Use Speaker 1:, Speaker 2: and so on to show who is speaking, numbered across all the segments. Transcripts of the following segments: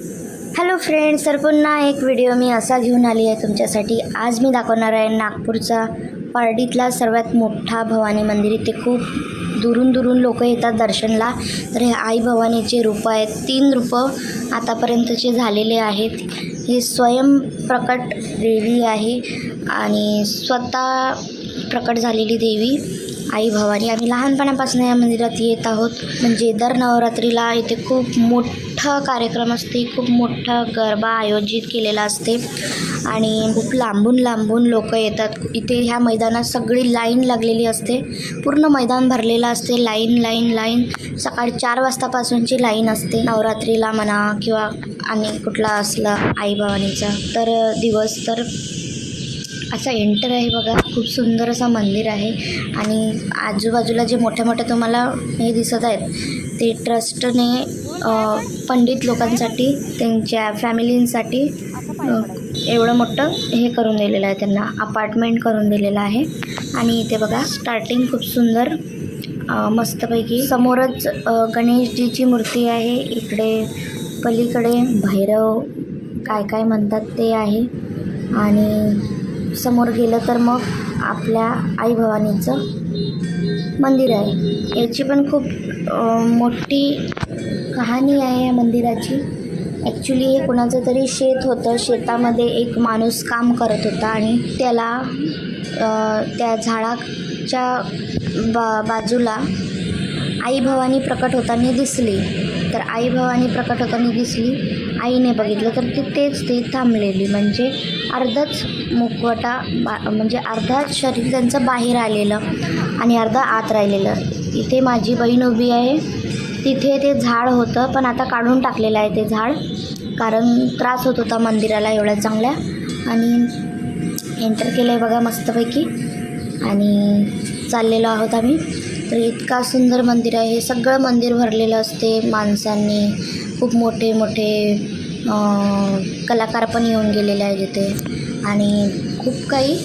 Speaker 1: Hello friends तर पुन्हा एक व्हिडिओ मी असा घेऊन आली आहे तुमच्यासाठी. आज मी दाखवणार आहे नागपूरचा पारडीतला सर्वात मोठा भवानी मंदिर. इथे खूप दुरून दुरून लोक येतात दर्शनला. तर हे आई भवानीचे रूप आहेत. तीन रूपं आतापर्यंतचे झालेले आहेत. ही स्वयंप्रकट देवी आहे आणि स्वतः प्रकट झालेली देवी आई भवानी. आम्ही लहानपणापासून या मंदिरात येत आहोत. म्हणजे दर नवरात्रीला इथे खूप मोठ कार्यक्रम असते. खूप मोठा गरबा आयोजित केलेला असते. आणि खूप लांबून लांबून लोक येतात. इथे ह्या मैदानात सगळी लाईन लागलेली असते. पूर्ण मैदान भरलेलं असते. Line line line. सकाळी चार वाजतापासूनची लाईन असते. नवरात्रीला म्हणा किंवा आणि कुठला असला आईबावानीचा तर दिवस तर असा एंटर आहे बघा. खूप सुंदर असं मंदिर आहे. आणि आजूबाजूला जे मोठ्या मोठ्या तुम्हाला हे दिसत आहेत ते ट्रस्टने पंडित लोकांसाठी त्यांच्या फॅमिलींसाठी एवढं मोठं हे करून दिलेलं आहे त्यांना अपार्टमेंट करून दिलेलं आहे. आणि इथे बघा स्टार्टिंग खूप सुंदर मस्तपैकी समोरच गणेशजीची मूर्ती आहे. इकडे पलीकडे भैरव काय काय म्हणतात ते आहे. आणि समोर गेलं तर मग आपल्या आई भवानीचं मंदिर आहे. याची पण खूप मोठी कहाणी आहे या मंदिराची. ॲक्च्युली हे कुणाचं तरी शेत होतं. शेतामध्ये एक माणूस काम करत होता आणि त्याला त्या झाडाच्या बा बाजूला आई भवानी प्रकट होताना दिसली. तर आई भवानी प्रकट होताना दिसली. आईने बघितलं तर ती तेच ती थांबलेली. म्हणजे अर्धच मुखवटा बा म्हणजे अर्धा शरीर त्यांचं बाहेर आलेलं आणि अर्धा आत राहिलेलं. इथे माझी बहीण उभी आहे. तिथे ते झाड होतं पण आता काढून टाकलेलं आहे ते झाड. कारण त्रास होत होता मंदिराला एवढ्या चांगल्या. आणि एंटर केलं आहे बघा मस्तपैकी. आणि चाललेलो आहोत आम्ही. तर इतका सुंदर मंदिर आहे. हे सगळं मंदिर भरलेलं असते. माणसांनी खूप मोठे मोठे कलाकार पण येऊन गेलेले आहेत इथे. आणि खूप काही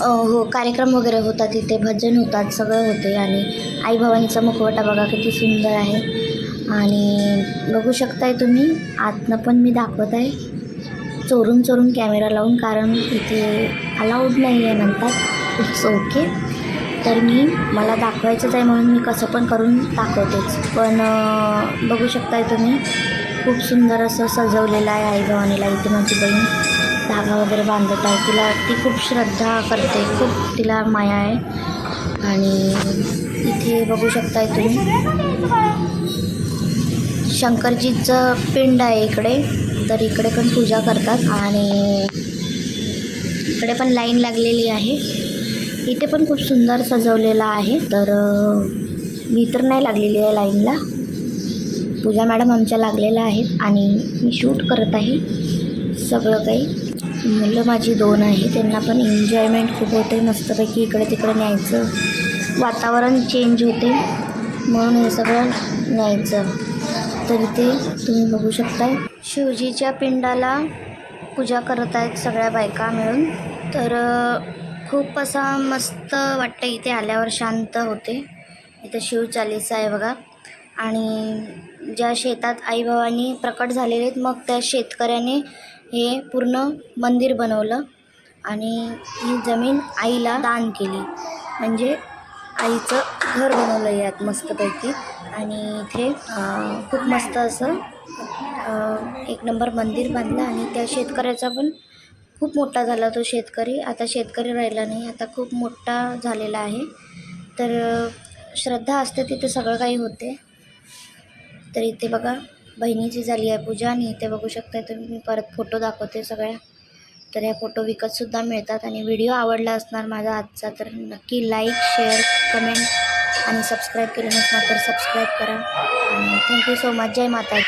Speaker 1: हो कार्यक्रम वगैरे होतात तिथे भजन होतात सगळं होते आणि आई भवानीचा मुखवटा बघा किती सुंदर आहे. आणि बघू शकताय तुम्ही आतनं पण मी दाखवत आहे. चोरून चोरून कॅमेरा लावून कारण इथे अलाउड नाही आहे म्हणतात. इट्स ओके तर मी मला दाखवायचंच आहे म्हणून मी कसं पण करून दाखवतेच. पण बघू शकताय तुम्ही खूप सुंदर असं सजवलेलं आहे आई भवानीला इथे माझी बहीण. धागा वगैरे बांधत आहे. तिला ती खूप श्रद्धा करते. खूप तिला माया आहे. आणि इथे बघू शकताय तुम्ही शंकरजीचं पिंड आहे इकडे. तर इकडे पण पूजा करतात. आणि इकडे पण लाईन लागलेली आहे. इथे पण खूप सुंदर सजवलेलं आहे. तर मी तर नाही लागलेली आहे लाईनला. पूजा मॅडम आमच्या लागलेल्या आहेत. आणि मी शूट करत आहे. सगळं काही. मुलं माझी दोन आहे त्यांना पण एन्जॉयमेंट खूप होते मस्तपैकी इकडे तिकडे न्यायचं. वातावरण चेंज होते म्हणून हे सगळं न्यायचं. तर इथे तुम्ही बघू शकताय शिवजीच्या पिंडाला पूजा करत आहेत सगळ्या बायका मिळून. तर खूप असा मस्त वाटतं इथे आल्यावर शांत होते. इथे शिवचालीसा आहे बघा. आणि ज्या शेतात आईबाबांनी प्रकट झालेले आहेत मग त्या शेतकऱ्याने हे पूर्ण मंदिर बनवलं आणि ही जमीन आईला दान केली. म्हणजे आईचं घर बनवलं यात मस्तपैकी. आणि इथे खूप मस्त असं एक नंबर मंदिर बांधलं आणि त्या शेतकऱ्याचा पण खूप मोठा झाला तो शेतकरी. आता शेतकरी राहिला नाही आता खूप मोठा झालेला आहे. तर श्रद्धा असते तिथे सगळं काही होते. तर इथे बघा बहिणीची झाली आहे पूजा आणि इथे बघू शकता तुम्ही. मी परत फोटो दाखवते सगळ्या. तर ह्या फोटो विकतसुद्धा मिळतात आणि व्हिडिओ आवडला असणार माझा आजचा तर नक्की लाईक शेअर कमेंट आणि सबस्क्राईब केलं नसणार तर सबस्क्राईब करा. आणि थँक्यू सो मच जय माता